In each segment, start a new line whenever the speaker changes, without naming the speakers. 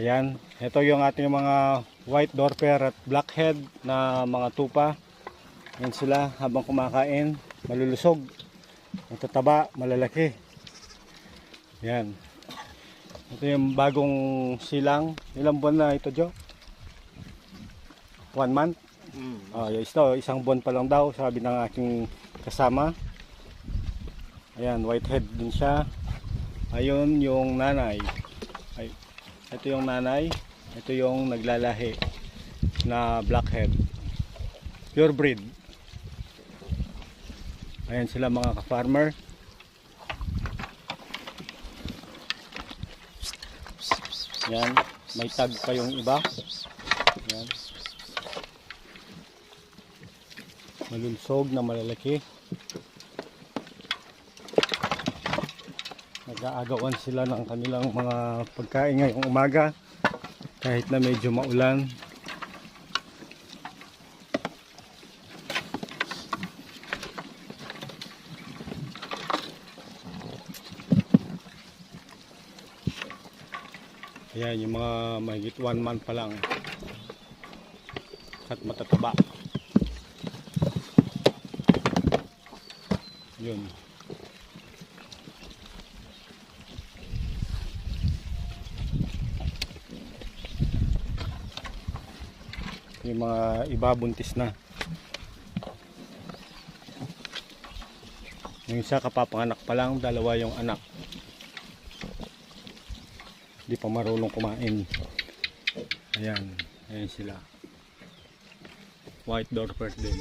Ayan, ito yung ating mga white dorper at blackhead na mga tupa. Yan sila habang kumakain, malulusog. Matataba, malalaki. Yan. Ito yung bagong silang. Ilang buwan na ito, Jo? One month? Oh, yung ito, isang buwan pa lang daw, sabi ng aking kasama. Ayan, whitehead din siya. Ayun yung nanay. Ito yung nanay. Ito yung naglalahi na blackhead. Pure breed. Ayan sila mga ka-farmer. Yan, may tag pa yung iba. Yan. Malunsog na malalaki. Nag-aagawan sila ng kanilang mga pagkain ngayong umaga kahit na medyo maulan. Ayan, yung mga mahigit one month pa lang. At matataba. Yun. Yung mga iba buntis na. Yung isa kapapanganak pa lang, dalawa yung anak. Hindi pa marunong kumain. Ayan, ayan sila. White Dorper din.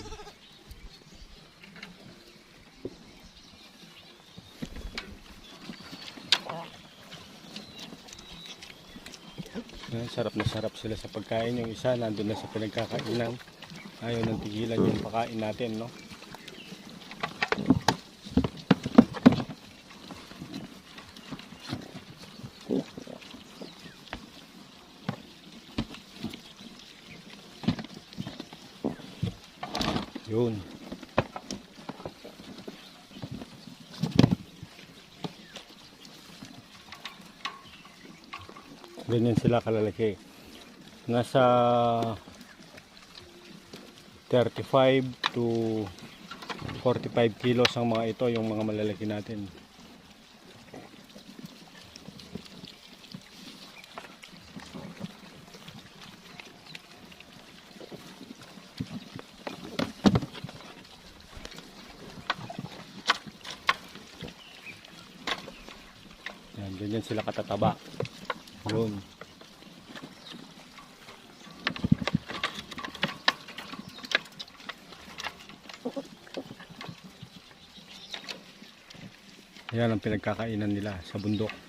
Sarap na sarap sila sa pagkain. Yung isa nandun na sa pinagkakainan. Ayaw nang tigilan yung pakain natin, no? Yun. Ganyan sila kalalaki. Nasa 35 to 45 kilos ang mga ito, yung mga malalaki natin. Yan, ganyan sila katataba. Yun. Yan ang pinagkakainan nila sa bundok.